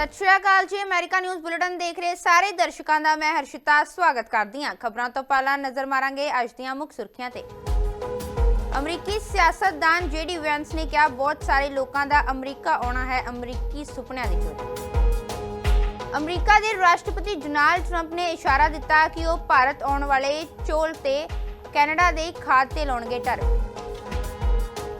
ਸਤਿ ਸ਼੍ਰੀ ਅਕਾਲ ਜੀ। America news bulletin ਦੇਖ ਰਹੇ ਸਾਰੇ ਦਰਸ਼ਕਾਂ ਦਾ ਮੈਂ ਹਰਸ਼ਿਤਾ ਸਵਾਗਤ ਕਰਦੀ ਹਾਂ। ਖਬਰਾਂ ਤੋਂ ਪਹਿਲਾਂ ਨਜ਼ਰ ਮਾਰਾਂਗੇ ਅੱਜ ਦੀਆਂ ਮੁੱਖ ਸੁਰਖੀਆਂ ਤੇ। ਅਮਰੀਕੀ ਸਿਆਸਤਦਾਨ ਜੇਡੀ ਵੈਂਸ ਨੇ ਕਿਹਾ, ਬਹੁਤ ਸਾਰੇ ਲੋਕਾਂ ਦਾ ਅਮਰੀਕਾ ਆਉਣਾ ਹੈ, ਅਮਰੀਕੀ ਸੁਪਨਿਆਂ ਦੀ ਚੋਰੀ ਅਮਰੀਕਾ ਦੇ ਰਾਸ਼ਟਰਪਤੀ ਡੋਨਾਲਡ ਟਰੰਪ ਨੇ ਇਸ਼ਾਰਾ ਦਿੱਤਾ ਕਿ ਉਹ ਭਾਰਤ ਆਉਣ ਵਾਲੇ ਚੋਲ ਤੇ ਕੈਨੇਡਾ ਦੇ ਖਾਦ ਤੇ ਲਾਉਣਗੇ ਟੈਰਿਫ।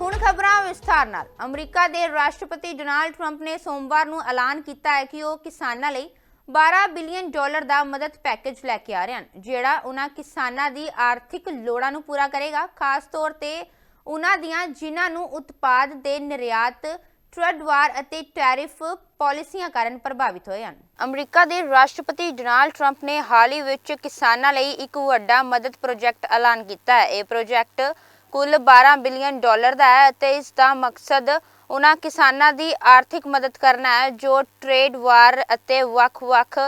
ਹੁਣ ਖਬਰਾਂ ਵਿਸਥਾਰ ਨਾਲ। ਅਮਰੀਕਾ ਦੇ ਰਾਸ਼ਟਰਪਤੀ ਡੋਨਾਲਡ ਟਰੰਪ ਨੇ ਸੋਮਵਾਰ ਨੂੰ ਐਲਾਨ ਕੀਤਾ ਹੈ ਕਿ ਉਹ ਕਿਸਾਨਾਂ ਲਈ 12 ਬਿਲੀਅਨ ਡਾਲਰ ਦਾ ਮਦਦ ਪੈਕੇਜ ਲੈ ਕੇ ਆ ਰਹੇ ਹਨ, ਜਿਹੜਾ ਉਹਨਾਂ ਕਿਸਾਨਾਂ ਦੀ ਆਰਥਿਕ ਲੋੜਾਂ ਨੂੰ ਪੂਰਾ ਕਰੇਗਾ। ਖਾਸ ਤੌਰ ਤੇ ਉਹਨਾਂ ਦੀਆਂ ਜਿਨ੍ਹਾਂ ਨੂੰ ਉਤਪਾਦ ਦੇ ਨਿਰਯਾਤ ਟ੍ਰੇਡ ਵਾਰ ਅਤੇ ਟੈਰਿਫ ਪਾਲਿਸੀਆਂ ਕਾਰਨ ਪ੍ਰਭਾਵਿਤ ਹੋਏ ਹਨ। ਅਮਰੀਕਾ ਦੇ ਰਾਸ਼ਟਰਪਤੀ ਡੋਨਾਲਡ ਟਰੰਪ ਨੇ ਹਾਲ ਹੀ ਵਿੱਚ ਕਿਸਾਨਾਂ ਲਈ ਇੱਕ ਵੱਡਾ ਮਦਦ ਪ੍ਰੋਜੈਕਟ ਐਲਾਨ ਕੀਤਾ ਹੈ। ਇਹ ਪ੍ਰੋਜੈਕਟ ਕੁੱਲ 12 ਬਿਲੀਅਨ ਡਾਲਰ ਦਾ ਹੈ ਅਤੇ ਇਸ ਦਾ ਮਕਸਦ ਉਹਨਾਂ ਕਿਸਾਨਾਂ ਦੀ ਆਰਥਿਕ ਮਦਦ ਕਰਨਾ ਹੈ, ਜੋ ਟ੍ਰੇਡ ਵਾਰ ਅਤੇ ਵੱਖ-ਵੱਖ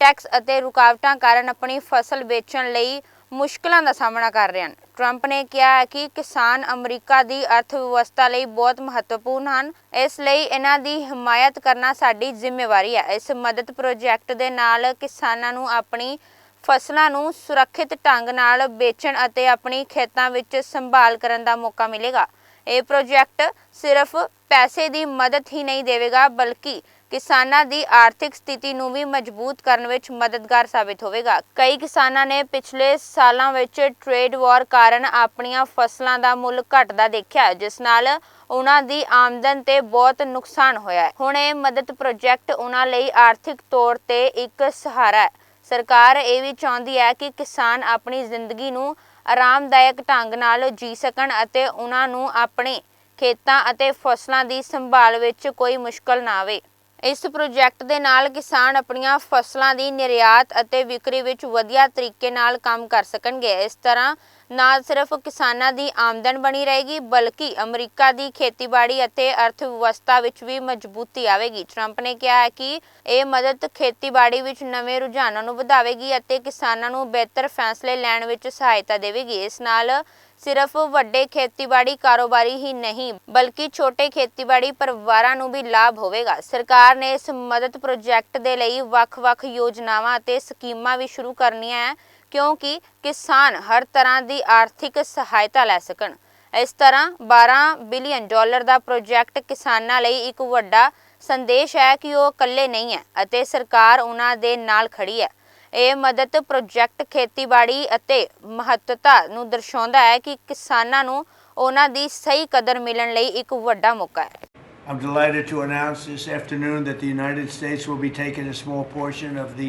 ਟੈਕਸ ਅਤੇ ਰੁਕਾਵਟਾਂ ਕਾਰਨ ਆਪਣੀ ਫਸਲ ਵੇਚਣ ਲਈ ਮੁਸ਼ਕਲਾਂ ਦਾ ਸਾਹਮਣਾ ਕਰ ਰਹੇ ਹਨ। ਟਰੰਪ ਨੇ ਕਿਹਾ ਹੈ ਕਿ ਕਿਸਾਨ ਅਮਰੀਕਾ ਦੀ ਅਰਥ ਵਿਵਸਥਾ ਲਈ ਬਹੁਤ ਮਹੱਤਵਪੂਰਨ ਹਨ। ਇਸ ਲਈ ਇਹਨਾਂ ਦੀ ਹਮਾਇਤ ਕਰਨਾ ਸਾਡੀ ਜ਼ਿੰਮੇਵਾਰੀ ਹੈ। ਇਸ ਮਦਦ ਪ੍ਰੋਜੈਕਟ ਦੇ ਨਾਲ ਕਿਸਾਨਾਂ ਨੂੰ ਆਪਣੀ ਫਸਲਾਂ ਨੂੰ ਸੁਰੱਖਿਅਤ ਢੰਗ ਨਾਲ ਵੇਚਣ ਅਤੇ ਆਪਣੀ ਖੇਤਾਂ ਵਿੱਚ ਸੰਭਾਲ ਕਰਨ ਦਾ ਮੌਕਾ ਮਿਲੇਗਾ। ਇਹ ਪ੍ਰੋਜੈਕਟ ਸਿਰਫ ਪੈਸੇ ਦੀ ਮਦਦ ਹੀ ਨਹੀਂ ਦੇਵੇਗਾ, ਬਲਕਿ ਕਿਸਾਨਾਂ ਦੀ ਆਰਥਿਕ ਸਥਿਤੀ ਨੂੰ ਵੀ ਮਜ਼ਬੂਤ ਕਰਨ ਵਿੱਚ ਮਦਦਗਾਰ ਸਾਬਿਤ ਹੋਵੇਗਾ। ਕਈ ਕਿਸਾਨਾਂ ਨੇ ਪਿਛਲੇ ਸਾਲਾਂ ਵਿੱਚ ਟ੍ਰੇਡ ਵਾਰ ਕਾਰਨ ਆਪਣੀਆਂ ਫਸਲਾਂ ਦਾ ਮੁੱਲ ਘਟਦਾ ਦੇਖਿਆ, ਜਿਸ ਨਾਲ ਉਹਨਾਂ ਦੀ ਆਮਦਨ ਤੇ ਬਹੁਤ ਨੁਕਸਾਨ ਹੋਇਆ ਹੈ। ਹੁਣ ਇਹ ਮਦਦ ਪ੍ਰੋਜੈਕਟ ਉਹਨਾਂ ਲਈ ਆਰਥਿਕ ਤੌਰ ਤੇ ਇੱਕ ਸਹਾਰਾ ਹੈ। ਸਰਕਾਰ ਇਹ ਵੀ ਚਾਹੁੰਦੀ ਹੈ ਕਿ ਕਿਸਾਨ ਆਪਣੀ ਜ਼ਿੰਦਗੀ ਨੂੰ ਆਰਾਮਦਾਇਕ ਢੰਗ ਨਾਲ ਜੀ ਸਕਣ ਅਤੇ ਉਹਨਾਂ ਨੂੰ ਆਪਣੇ ਖੇਤਾਂ ਅਤੇ ਫਸਲਾਂ ਦੀ ਸੰਭਾਲ ਵਿੱਚ ਕੋਈ ਮੁਸ਼ਕਲ ਨਾ ਆਵੇ। ਇਸ ਪ੍ਰੋਜੈਕਟ ਦੇ ਨਾਲ ਕਿਸਾਨ ਆਪਣੀਆਂ ਫਸਲਾਂ ਦੀ ਨਿਰਯਾਤ ਅਤੇ ਵਿਕਰੀ ਵਿੱਚ ਵਧੀਆ ਤਰੀਕੇ ਨਾਲ ਕੰਮ ਕਰ ਸਕਣਗੇ। ਇਸ ਤਰ੍ਹਾਂ ਨਾ ਸਿਰਫ ਕਿਸਾਨਾਂ ਦੀ ਆਮਦਨ ਬਣੀ ਰਹੇਗੀ, ਬਲਕਿ ਅਮਰੀਕਾ ਦੀ ਖੇਤੀਬਾੜੀ ਅਤੇ ਅਰਥ ਵਿਵਸਥਾ ਵਿੱਚ ਵੀ ਮਜ਼ਬੂਤੀ ਆਵੇਗੀ। ਟਰੰਪ ਨੇ ਕਿਹਾ ਹੈ ਕਿ ਇਹ ਮਦਦ ਖੇਤੀਬਾੜੀ ਵਿੱਚ ਨਵੇਂ ਰੁਝਾਨਾਂ ਨੂੰ ਵਧਾਵੇਗੀ ਅਤੇ ਕਿਸਾਨਾਂ ਨੂੰ ਬਿਹਤਰ ਫੈਸਲੇ ਲੈਣ ਵਿੱਚ ਸਹਾਇਤਾ ਦੇਵੇਗੀ। ਇਸ ਨਾਲ ਸਿਰਫ ਵੱਡੇ ਖੇਤੀਬਾੜੀ ਕਾਰੋਬਾਰੀ ਹੀ ਨਹੀਂ, ਬਲਕਿ ਛੋਟੇ ਖੇਤੀਬਾੜੀ ਪਰਿਵਾਰਾਂ ਨੂੰ ਵੀ ਲਾਭ ਹੋਵੇਗਾ। ਸਰਕਾਰ ਨੇ ਇਸ ਮਦਦ ਪ੍ਰੋਜੈਕਟ ਦੇ ਲਈ ਵੱਖ-ਵੱਖ ਯੋਜਨਾਵਾਂ ਅਤੇ ਸਕੀਮਾਂ ਵੀ ਸ਼ੁਰੂ ਕਰਨੀਆਂ ਹੈ, ਕਿਉਂਕਿ ਕਿਸਾਨ ਹਰ ਤਰ੍ਹਾਂ ਦੀ ਆਰਥਿਕ ਸਹਾਇਤਾ ਲੈ ਸਕਣ। ਇਸ ਤਰ੍ਹਾਂ 12 ਬਿਲੀਅਨ ਡਾਲਰ ਦਾ ਪ੍ਰੋਜੈਕਟ ਕਿਸਾਨਾਂ ਲਈ ਇੱਕ ਵੱਡਾ ਸੰਦੇਸ਼ ਹੈ ਕਿ ਉਹ ਇਕੱਲੇ ਨਹੀਂ ਹੈ ਅਤੇ ਸਰਕਾਰ ਉਹਨਾਂ ਦੇ ਨਾਲ ਖੜੀ ਹੈ। ਇਹ ਮਦਦ ਪ੍ਰੋਜੈਕਟ ਖੇਤੀਬਾੜੀ ਅਤੇ ਮਹੱਤਤਾ ਨੂੰ ਦਰਸਾਉਂਦਾ ਹੈ ਕਿ ਕਿਸਾਨਾਂ ਨੂੰ ਉਹਨਾਂ ਦੀ ਸਹੀ ਕਦਰ ਮਿਲਣ ਲਈ ਇੱਕ ਵੱਡਾ ਮੌਕਾ ਹੈ I'm delighted to announce this afternoon that the United States will be taking a small portion of the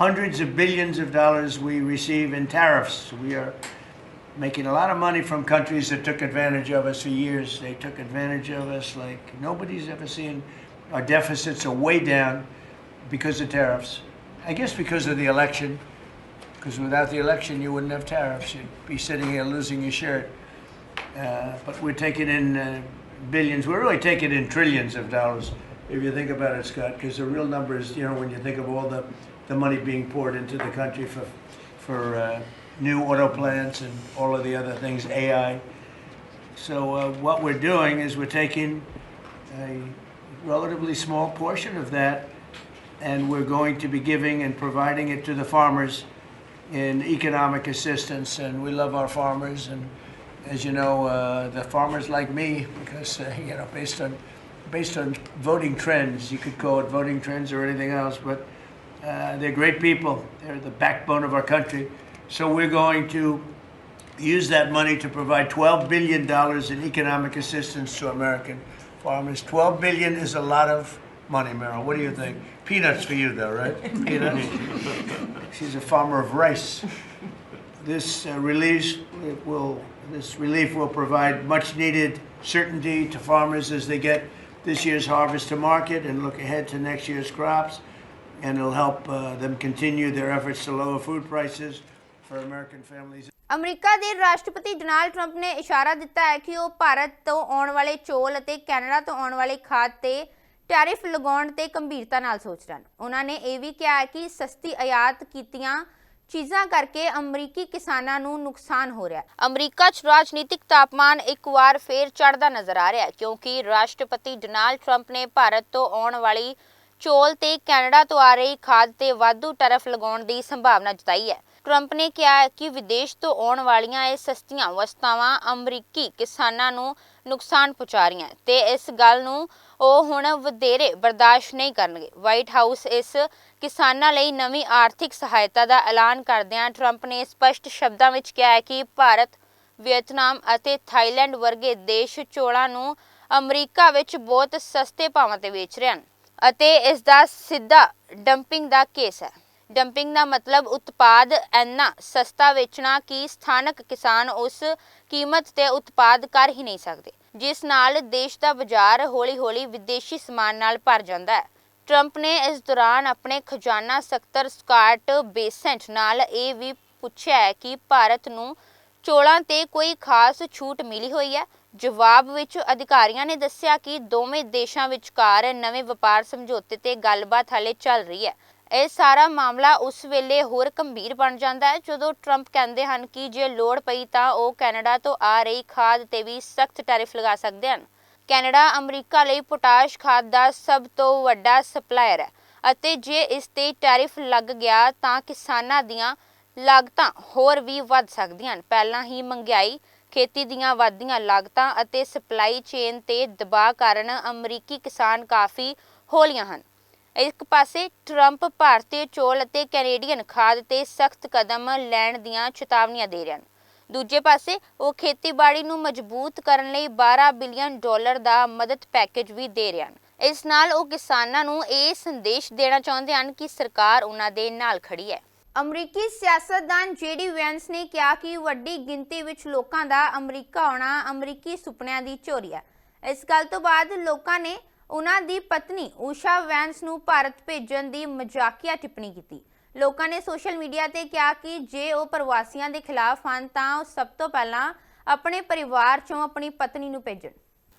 hundreds of billions of dollars we receive in tariffs. We are making a lot of money from countries that took advantage of us for years. They took advantage of us like nobody's ever seen. Our deficits are way down because of tariffs. I guess because of the election, because without the election, you wouldn't have tariffs. You'd be sitting here losing your shirt. Uh, but we're taking in uh, billions. We're really taking in trillions of dollars, if you think about it, Scott. Because the real number is, you know, when you think of all the, the money being poured into the country for for uh, new auto plants and all of the other things, AI. So uh, what we're doing is we're taking a relatively small portion of that, and we're going to be giving and providing it to the farmers in economic assistance. And we love our farmers, and as you know, uh, the farmers like me because uh, you know based on based on voting trends, you could call it voting trends or anything else, but uh, they're great people. They're the backbone of our country. So we're going to use that money to provide 12 billion dollars in economic assistance to American farmers. 12 billion is a lot of money, Meryl. What do you think? Peanuts for you, though, right? Peanuts. She's a farmer of rice. This uh, release will this relief will provide much needed certainty to farmers as they get this year's harvest to market and look ahead to next year's crops, and it'll help uh, them continue their efforts to lower food prices for American families. America ਦੇ ਰਾਸ਼ਟਰਪਤੀ Donald Trump ਨੇ ਇਸ਼ਾਰਾ ਦਿੱਤਾ ਹੈ ਕਿ ਉਹ ਭਾਰਤ ਤੋਂ ਆਉਣ ਵਾਲੇ ਚੋਲ ਅਤੇ ਕੈਨੇਡਾ ਤੋਂ ਆਉਣ ਵਾਲੇ ਖਾਦ ਤੇ ਟੈਰਿਫ ਲਗਾਉਣ ਤੇ ਗੰਭੀਰਤਾ ਨਾਲ ਸੋਚ ਰਹੇ ਹਨ। ਉਹਨਾਂ ਨੇ ਇਹ ਵੀ ਕਿਹਾ ਹੈ ਕਿ ਸਸਤੀ ਆਯਾਤ ਕੀਤੀਆਂ ਚੀਜ਼ਾਂ ਕਰਕੇ ਅਮਰੀਕੀ ਕਿਸਾਨਾਂ ਨੂੰ ਨੁਕਸਾਨ ਹੋ ਰਿਹਾ ਹੈ। ਅਮਰੀਕਾ 'ਚ ਰਾਜਨੀਤਿਕ ਤਾਪਮਾਨ ਇੱਕ ਵਾਰ ਫੇਰ ਚੜ੍ਹਦਾ ਨਜ਼ਰ ਆ ਰਿਹਾ ਹੈ ਕਿਉਂਕਿ ਰਾਸ਼ਟਰਪਤੀ ਡੋਨਾਲਡ ਟਰੰਪ ਨੇ ਭਾਰਤ ਤੋਂ ਆਉਣ ਵਾਲੀ ਚੋਲ ਤੇ ਕੈਨੇਡਾ ਤੋਂ ਆ ਰਹੀ ਖਾਦ ਤੇ ਵਾਧੂ ਟੈਰਿਫ ਲਗਾਉਣ ਦੀ ਸੰਭਾਵਨਾ ਜਤਾਈ ਹੈ। ਟਰੰਪ ਨੇ ਕਿਹਾ ਕਿ ਵਿਦੇਸ਼ ਤੋਂ ਆਉਣ ਵਾਲੀਆਂ ਇਹ ਸਸਤੀਆਂ ਵਸਤਾਵਾਂ ਅਮਰੀਕੀ ਕਿਸਾਨਾਂ ਨੂੰ ਨੁਕਸਾਨ ਪਹੁੰਚਾ ਰਹੀਆਂ ਤੇ ਇਸ ਗੱਲ ਨੂੰ ਉਹ ਹੁਣ ਵਧੇਰੇ ਬਰਦਾਸ਼ਤ ਨਹੀਂ ਕਰਨਗੇ। ਵਾਈਟ ਹਾਊਸ ਇਸ ਕਿਸਾਨਾਂ ਲਈ ਨਵੀਂ ਆਰਥਿਕ ਸਹਾਇਤਾ ਦਾ ਐਲਾਨ ਕਰਦਿਆਂ ਟਰੰਪ ਨੇ ਸਪਸ਼ਟ ਸ਼ਬਦਾਂ ਵਿੱਚ ਕਿਹਾ ਹੈ ਕਿ ਭਾਰਤ, ਵੀਅਤਨਾਮ ਅਤੇ ਥਾਈਲੈਂਡ ਵਰਗੇ ਦੇਸ਼ ਚੋਲਾਂ ਨੂੰ ਅਮਰੀਕਾ ਵਿੱਚ ਬਹੁਤ ਸਸਤੇ ਭਾਵਾਂ ਤੇ ਵੇਚ ਰਹੇ ਹਨ ਅਤੇ ਇਸ ਦਾ ਸਿੱਧਾ ਡੰਪਿੰਗ ਦਾ ਕੇਸ ਹੈ। ਡੰਪਿੰਗ ਦਾ ਮਤਲਬ ਉਤਪਾਦ ਇੰਨਾ ਸਸਤਾ ਵੇਚਣਾ ਕਿ ਸਥਾਨਕ ਕਿਸਾਨ ਉਸ ਕੀਮਤ ਤੇ ਉਤਪਾਦ ਕਰ ਹੀ ਨਹੀਂ ਸਕਦੇ, ਜਿਸ ਨਾਲ ਦੇਸ਼ ਦਾ ਬਾਜ਼ਾਰ ਹੌਲੀ-ਹੌਲੀ ਵਿਦੇਸ਼ੀ ਸਮਾਨ ਨਾਲ ਭਰ ਜਾਂਦਾ ਹੈ। ਟਰੰਪ ਨੇ ਇਸ ਦੌਰਾਨ ਆਪਣੇ ਖਜ਼ਾਨਾ ਸਕੱਤਰ ਸਕਾਟ ਬੇਸੈਂਟ ਨਾਲ ਇਹ ਵੀ ਪੁੱਛਿਆ ਹੈ ਕਿ ਭਾਰਤ ਨੂੰ ਚੋਲਾਂ ਤੇ ਕੋਈ ਖਾਸ ਛੂਟ ਮਿਲੀ ਹੋਈ ਹੈ। ਜਵਾਬ ਵਿੱਚ ਅਧਿਕਾਰੀਆਂ ਨੇ ਦੱਸਿਆ ਕਿ ਦੋਵੇਂ ਦੇਸ਼ਾਂ ਵਿਚਕਾਰ ਨਵੇਂ ਵਪਾਰ ਸਮਝੌਤੇ ਤੇ ਗੱਲਬਾਤ ਹਾਲੇ ਚੱਲ ਰਹੀ ਹੈ। ਇਹ ਸਾਰਾ ਮਾਮਲਾ ਉਸ ਵੇਲੇ ਹੋਰ ਗੰਭੀਰ ਬਣ ਜਾਂਦਾ ਹੈ। ਜਦੋਂ ਟਰੰਪ ਕਹਿੰਦੇ ਹਨ ਕਿ ਜੇ ਲੋੜ ਪਈ ਤਾਂ ਉਹ ਕੈਨੇਡਾ ਤੋਂ ਆ ਰਹੀ ਖਾਦ ਤੇ ਵੀ ਸਖਤ ਟੈਰਿਫ ਲਗਾ ਸਕਦੇ ਹਨ। ਕੈਨੇਡਾ ਅਮਰੀਕਾ ਲਈ ਪੋਟਾਸ਼ ਖਾਦ ਦਾ ਸਭ ਤੋਂ ਵੱਡਾ ਸਪਲਾਇਰ ਹੈ ਅਤੇ ਜੇ ਇਸ ਤੇ ਟੈਰਿਫ ਲੱਗ ਗਿਆ ਤਾਂ ਕਿਸਾਨਾਂ ਦੀਆਂ ਲਾਗਤਾਂ ਹੋਰ ਵੀ ਵੱਧ ਸਕਦੀਆਂ ਹਨ। ਪਹਿਲਾਂ ਹੀ ਮਹਿੰਗਾਈ, ਖੇਤੀ ਦੀਆਂ ਵਧਦੀਆਂ ਲਾਗਤਾਂ ਅਤੇ ਸਪਲਾਈ ਚੇਨ ਤੇ ਦਬਾਅ ਕਾਰਨ ਅਮਰੀਕੀ ਕਿਸਾਨ ਕਾਫੀ ਹੌਲੀਆਂ ਹਨ। ਇੱਕ ਪਾਸੇ ਟਰੰਪ ਭਾਰਤੀ ਚੌਲ ਅਤੇ ਕੈਨੇਡੀਅਨ ਖਾਦ ਤੇ ਸਖਤ ਕਦਮ ਲੈਣ ਦੀਆਂ ਚੇਤਾਵਨੀਆਂ ਦੇ ਰਹੇ ਹਨ। ਦੂਜੇ ਪਾਸੇ ਉਹ ਖੇਤੀਬਾੜੀ ਨੂੰ ਮਜ਼ਬੂਤ ਕਰਨ ਲਈ 12 ਬਿਲੀਅਨ ਡਾਲਰ ਦਾ ਮਦਦ ਪੈਕੇਜ ਵੀ ਦੇ ਰਹੇ ਹਨ। ਇਸ ਨਾਲ ਉਹ ਕਿਸਾਨਾਂ ਨੂੰ ਇਹ ਸੰਦੇਸ਼ ਦੇਣਾ ਚਾਹੁੰਦੇ ਹਨ ਕਿ ਸਰਕਾਰ ਉਹਨਾਂ ਦੇ ਨਾਲ ਖੜੀ ਹੈ। ਅਮਰੀਕੀ ਸਿਆਸਤਦਾਨ ਜੇਡੀ ਵੈਂਸ ਨੇ ਕਿਹਾ ਕਿ ਵੱਡੀ ਗਿਣਤੀ ਵਿੱਚ ਲੋਕਾਂ ਦਾ ਅਮਰੀਕਾ ਆਉਣਾ ਅਮਰੀਕੀ ਸੁਪਨਿਆਂ ਦੀ ਚੋਰੀ ਹੈ। ਇਸ ਗੱਲ ਤੋਂ ਬਾਅਦ ਲੋਕਾਂ ਨੇ ਉਹਨਾਂ ਦੀ ਪਤਨੀ ਊਸ਼ਾ ਵੈਂਸ ਨੂੰ ਭਾਰਤ ਭੇਜਣ ਦੀ ਮਜ਼ਾਕੀਆ ਟਿੱਪਣੀ ਕੀਤੀ। ਲੋਕਾਂ ਨੇ ਸੋਸ਼ਲ ਮੀਡੀਆ ਤੇ ਕਿਹਾ ਕਿ ਜੇ ਉਹ ਪ੍ਰਵਾਸੀਆਂ ਦੇ ਖਿਲਾਫ ਹਨ ਤਾਂ ਉਹ ਸਭ ਤੋਂ ਪਹਿਲਾਂ ਆਪਣੇ ਪਰਿਵਾਰ ਚੋਂ ਆਪਣੀ ਪਤਨੀ ਨੂੰ ਭੇਜਣ।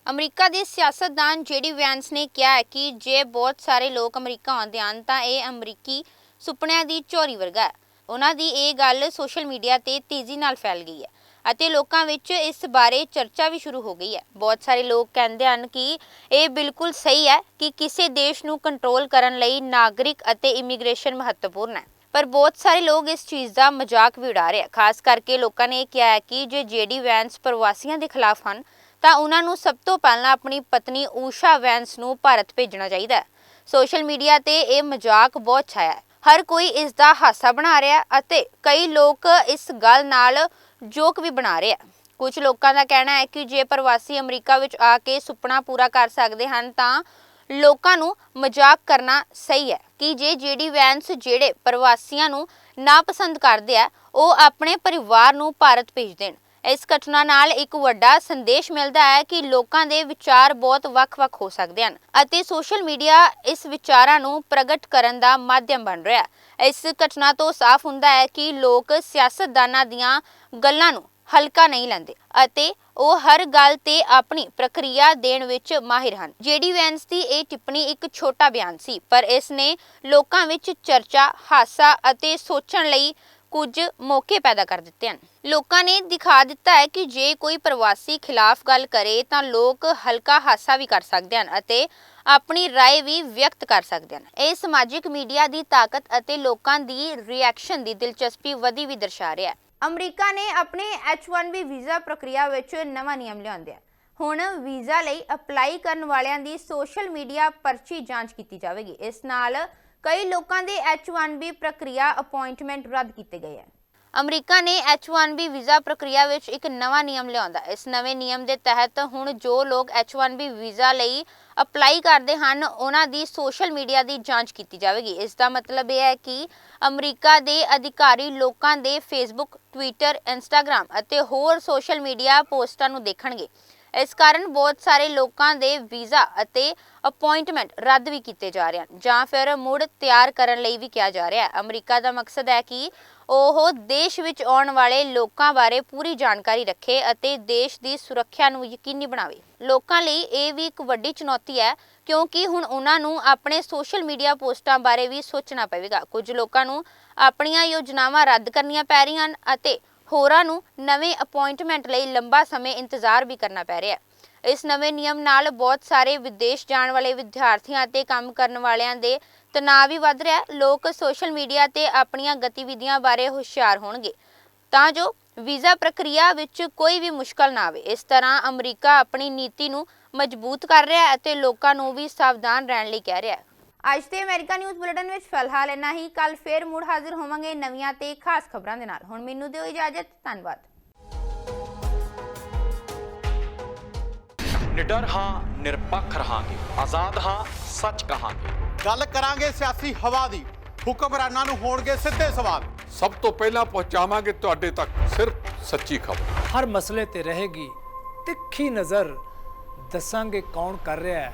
ਅਮਰੀਕਾ ਦੇ ਸਿਆਸਤਦਾਨ ਜੇਡੀ ਵੈਂਸ ਨੇ ਕਿਹਾ ਹੈ ਕਿ ਜੇ ਬਹੁਤ ਸਾਰੇ ਲੋਕ ਅਮਰੀਕਾ ਆਉਂਦੇ ਹਨ ਤਾਂ ਇਹ ਅਮਰੀਕੀ ਸੁਪਨਿਆਂ ਦੀ ਚੋਰੀ ਵਰਗਾ ਹੈ। ਉਹਨਾਂ ਦੀ ਇਹ ਗੱਲ ਸੋਸ਼ਲ ਮੀਡੀਆ ਤੇ ਤੇਜ਼ੀ ਨਾਲ ਫੈਲ ਗਈ ਹੈ। ਅਤੇ ਲੋਕਾਂ ਵਿੱਚ ਇਸ ਬਾਰੇ ਚਰਚਾ ਵੀ ਸ਼ੁਰੂ ਹੋ ਗਈ ਹੈ। ਬਹੁਤ ਸਾਰੇ ਲੋਕ ਕਹਿੰਦੇ ਹਨ ਕਿ ਇਹ ਬਿਲਕੁਲ ਸਹੀ ਹੈ ਕਿ ਕਿਸੇ ਦੇਸ਼ ਨੂੰ ਕੰਟਰੋਲ ਕਰਨ ਲਈ ਨਾਗਰਿਕ ਅਤੇ ਇਮੀਗ੍ਰੇਸ਼ਨ ਮਹੱਤਵਪੂਰਨ ਹੈ। ਪਰ ਬਹੁਤ ਸਾਰੇ ਲੋਕ ਇਸ ਚੀਜ਼ ਦਾ ਮਜ਼ਾਕ ਵੀ ਉਡਾ ਰਹੇ ਹਨ ਖਾਸ ਕਰਕੇ ਲੋਕਾਂ ਨੇ ਇਹ ਕਿਹਾ ਹੈ ਕਿ ਜੇ ਜੇਡੀ ਵੈਂਸ ਪ੍ਰਵਾਸੀਆਂ ਦੇ ਖਿਲਾਫ ਹਨ, ਤਾਂ ਉਹਨਾਂ ਨੂੰ ਸਭ ਤੋਂ ਪਹਿਲਾਂ ਆਪਣੀ ਪਤਨੀ ਊਸ਼ਾ ਵੈਂਸ ਨੂੰ ਭਾਰਤ ਭੇਜਣਾ ਚਾਹੀਦਾ ਹੈ। ਸੋਸ਼ਲ ਮੀਡੀਆ ਤੇ ਇਹ ਮਜ਼ਾਕ ਬਹੁਤ ਛਾਇਆ ਹੈ। ਹਰ ਕੋਈ ਇਸ ਦਾ ਹਾਸਾ ਬਣਾ ਰਿਹਾ ਅਤੇ ਕਈ ਲੋਕ ਇਸ ਗੱਲ ਨਾਲ ਜੋਕ ਵੀ ਬਣਾ ਰਿਹਾ। ਆ ਕੁਝ ਲੋਕਾਂ ਦਾ ਕਹਿਣਾ ਹੈ ਕਿ ਜੇ ਪ੍ਰਵਾਸੀ ਅਮਰੀਕਾ ਵਿੱਚ ਆ ਕੇ ਸੁਪਨਾ ਪੂਰਾ ਕਰ ਸਕਦੇ ਹਨ ਤਾਂ ਲੋਕਾਂ ਨੂੰ ਮਜ਼ਾਕ ਕਰਨਾ ਸਹੀ ਹੈ। ਕਿ ਜੇ ਜੇਡੀ ਵੈਂਸ ਜਿਹੜੇ ਪ੍ਰਵਾਸੀਆਂ ਨੂੰ ਨਾਪਸੰਦ ਕਰਦੇ ਆ, ਉਹ ਆਪਣੇ ਪਰਿਵਾਰ ਨੂੰ ਭਾਰਤ ਭੇਜ ਦੇਣ। ਇਸ ਘਟਨਾ ਨਾਲ ਇੱਕ ਵੱਡਾ ਸੰਦੇਸ਼ ਮਿਲਦਾ ਹੈ ਕਿ ਲੋਕਾਂ ਦੇ ਵਿਚਾਰ ਬਹੁਤ ਵੱਖ-ਵੱਖ ਹੋ ਸਕਦੇ ਹਨ ਅਤੇ ਸੋਸ਼ਲ ਮੀਡੀਆ ਇਸ ਵਿਚਾਰਾਂ ਨੂੰ ਪ੍ਰਗਟ ਕਰਨ ਦਾ ਮਾਧਿਅਮ ਬਣ ਰਿਹਾ ਹੈ। ਇਸ ਘਟਨਾ ਤੋਂ ਸਾਫ਼ ਹੁੰਦਾ ਹੈ ਕਿ ਲੋਕ ਸਿਆਸਤਦਾਨਾਂ ਦੀਆਂ ਗੱਲਾਂ ਨੂੰ ਹਲਕਾ ਨਹੀਂ ਲੈਂਦੇ ਅਤੇ ਉਹ ਹਰ ਗੱਲ ਤੇ ਆਪਣੀ ਪ੍ਰਕਿਰਿਆ ਦੇਣ ਵਿੱਚ ਮਾਹਿਰ ਹਨ। ਜੇਡੀ ਵੈਂਸ ਦੀ ਇਹ ਟਿੱਪਣੀ ਇੱਕ ਛੋਟਾ ਬਿਆਨ ਸੀ, ਪਰ ਇਸ ਨੇ ਲੋਕਾਂ ਵਿੱਚ ਚਰਚਾ, ਹਾਸਾ ਅਤੇ ਸੋਚਣ ਲਈ ਕੁਝ ਮੌਕੇ ਪੈਦਾ ਕਰ ਦਿੱਤੇ ਹਨ ਲੋਕਾਂ ਨੇ ਦਿਖਾ ਦਿੱਤਾ ਹੈ ਕਿ ਜੇ ਕੋਈ ਪ੍ਰਵਾਸੀ ਖਿਲਾਫ ਗੱਲ ਕਰੇ ਤਾਂ ਲੋਕ ਹਲਕਾ ਹਾਸਾ ਵੀ ਕਰ ਸਕਦੇ ਹਨ ਅਤੇ ਆਪਣੀ رائے ਵੀ ਵਿਅਕਤ ਕਰ ਸਕਦੇ ਹਨ ਇਹ ਸਮਾਜਿਕ ਮੀਡੀਆ ਦੀ ਤਾਕਤ ਅਤੇ ਲੋਕਾਂ ਦੀ ਰਿਐਕਸ਼ਨ ਦੀ ਦਿਲਚਸਪੀ ਵਧੀ ਵੀ ਦਰਸਾ ਰਿਹਾ ਹੈ ਅਮਰੀਕਾ ਨੇ ਆਪਣੇ H1B ਵੀਜ਼ਾ ਪ੍ਰਕਿਰਿਆ ਵਿੱਚ ਨਵਾਂ ਨਿਯਮ ਲਿਆਂਦਿਆ ਹੁਣ ਵੀਜ਼ਾ ਲਈ ਅਪਲਾਈ ਕਰਨ ਵਾਲਿਆਂ ਦੀ ਸੋਸ਼ਲ ਮੀਡੀਆ ਪਰਚੀ ਜਾਂਚ ਕੀਤੀ ਜਾਵੇਗੀ ਇਸ ਨਾਲ ਕਈ ਲੋਕਾਂ ਦੇ H1B ਪ੍ਰਕਿਰਿਆ ਅਪਾਇੰਟਮੈਂਟ ਰੱਦ ਕੀਤੇ ਗਏ ਹਨ ਅਮਰੀਕਾ ਨੇ H1B ਵੀਜ਼ਾ ਪ੍ਰਕਿਰਿਆ ਵਿੱਚ ਇੱਕ ਨਵਾਂ ਨਿਯਮ ਲਿਆਂਦਾ ਇਸ ਨਵੇਂ ਨਿਯਮ ਦੇ ਤਹਿਤ ਹੁਣ ਜੋ ਲੋਕ H1B ਵੀਜ਼ਾ ਲਈ ਅਪਲਾਈ ਕਰਦੇ ਹਨ, ਉਹਨਾਂ ਦੀ ਸੋਸ਼ਲ ਮੀਡੀਆ ਦੀ ਜਾਂਚ ਕੀਤੀ ਜਾਵੇਗੀ। ਇਸ ਦਾ ਮਤਲਬ ਇਹ ਹੈ ਕਿ ਅਮਰੀਕਾ ਦੇ ਅਧਿਕਾਰੀ ਲੋਕਾਂ ਦੇ ਫੇਸਬੁੱਕ ਟਵਿੱਟਰ ਇੰਸਟਾਗ੍ਰam ਅਤੇ ਹੋਰ ਸੋਸ਼ਲ ਮੀਡੀਆ ਪੋਸਟਾਂ ਨੂੰ ਦੇਖਣਗੇ। ਇਸ ਕਾਰਨ ਬਹੁਤ ਸਾਰੇ ਲੋਕਾਂ ਦੇ ਵੀਜ਼ਾ ਅਤੇ ਅਪਾਇੰਟਮੈਂਟ ਰੱਦ ਵੀ ਕੀਤੇ ਜਾ ਰਹੇ ਹਨ, ਜਾਂ ਫਿਰ ਮੁੜ ਤਿਆਰ ਕਰਨ ਲਈ ਵੀ ਕਿਹਾ ਜਾ ਰਿਹਾ ਹੈ। ਅਮਰੀਕਾ ਦਾ ਮਕਸਦ ਹੈ ਕਿ ਉਹ ਦੇਸ਼ ਵਿੱਚ ਆਉਣ ਵਾਲੇ ਲੋਕਾਂ ਬਾਰੇ ਪੂਰੀ ਜਾਣਕਾਰੀ ਰੱਖੇ ਅਤੇ ਦੇਸ਼ ਦੀ ਸੁਰੱਖਿਆ ਨੂੰ ਯਕੀਨੀ ਬਣਾਵੇ। ਲੋਕਾਂ ਲਈ ਇਹ ਵੀ ਇੱਕ ਵੱਡੀ ਚੁਣੌਤੀ ਹੈ, ਕਿਉਂਕਿ ਹੁਣ ਉਹਨਾਂ ਨੂੰ ਆਪਣੇ ਸੋਸ਼ਲ ਮੀਡੀਆ ਪੋਸਟਾਂ ਬਾਰੇ ਵੀ ਸੋਚਣਾ ਪਵੇਗਾ। ਕੁਝ ਲੋਕਾਂ ਨੂੰ ਆਪਣੀਆਂ ਯੋਜਨਾਵਾਂ ਰੱਦ ਕਰਨੀਆਂ ਪੈ ਰਹੀਆਂ ਹਨ ਅਤੇ ਹੋਰਾਂ ਨੂੰ ਨਵੇਂ ਅਪਾਇੰਟਮੈਂਟ ਲਈ ਲੰਬਾ ਸਮੇਂ ਇੰਤਜ਼ਾਰ ਵੀ ਕਰਨਾ ਪੈ ਰਿਹਾ ਹੈ। ਇਸ ਨਵੇਂ ਨਿਯਮ ਨਾਲ ਬਹੁਤ ਸਾਰੇ ਵਿਦੇਸ਼ ਜਾਣ ਵਾਲੇ ਵਿਦਿਆਰਥੀਆਂ ਅਤੇ ਕੰਮ ਕਰਨ ਵਾਲਿਆਂ ਦੇ ਤਣਾਅ ਵੀ ਵੱਧ ਰਿਹਾ ਹੈ। ਲੋਕ ਸੋਸ਼ਲ ਮੀਡੀਆ ਤੇ ਆਪਣੀਆਂ ਗਤੀਵਿਧੀਆਂ ਬਾਰੇ ਹੁਸ਼ਿਆਰ ਹੋਣਗੇ। ਤਾਂ ਜੋ ਵੀਜ਼ਾ ਪ੍ਰਕਿਰਿਆ ਵਿੱਚ ਕੋਈ ਵੀ ਮੁਸ਼ਕਲ ਨਾ ਆਵੇ। ਇਸ ਤਰ੍ਹਾਂ ਅਮਰੀਕਾ ਆਪਣੀ ਨੀਤੀ ਨੂੰ ਮਜ਼ਬੂਤ ਕਰ ਰਿਹਾ ਹੈ ਅਤੇ ਲੋਕਾਂ ਨੂੰ ਵੀ ਸਾਵਧਾਨ ਰਹਿਣ ਲਈ ਕਹਿ ਰਿਹਾ ਹੈ। ਅੱਜ ਦੇ ਅਮਰੀਕਾ ਨਿਊਜ਼ ਬੁਲੇਟਿਨ ਵਿੱਚ ਫਿਲਹਾਲ ਇੰਨਾ ਹੀ। ਕੱਲ ਫੇਰ ਮੁੜ ਹਾਜ਼ਰ ਹੋਵਾਂਗੇ ਨਵੀਆਂ ਤੇ ਖਾਸ ਖਬਰਾਂ ਦੇ ਨਾਲ। ਹੁਣ ਮੈਨੂੰ ਦਿਓ ਇਜਾਜ਼ਤ। ਧੰਨਵਾਦ। ਨਿਡਰ ਹਾਂ ਨਿਰਪੱਖ ਰਹਾਂਗੇ। ਆਜ਼ਾਦ ਹਾਂ ਸੱਚ ਕਹਾਂਗੇ। ਗੱਲ ਕਰਾਂਗੇ ਸਿਆਸੀ ਹਵਾ ਦੀ। ਹੁਕਮਰਾਨਾਂ ਨੂੰ ਹੋਣਗੇ ਸਿੱਧੇ ਸਵਾਲ। ਸਭ ਤੋਂ ਪਹਿਲਾਂ ਪਹੁੰਚਾਵਾਂਗੇ ਤੁਹਾਡੇ ਤੱਕ। ਸਿਰਫ ਸੱਚੀ ਖਬਰ। ਹਰ ਮਸਲੇ ਤੇ ਰਹੇਗੀ ਤਿੱਖੀ ਨਜ਼ਰ। ਦੱਸਾਂਗੇ ਕੌਣ ਕਰ ਰਿਹਾ ਹੈ।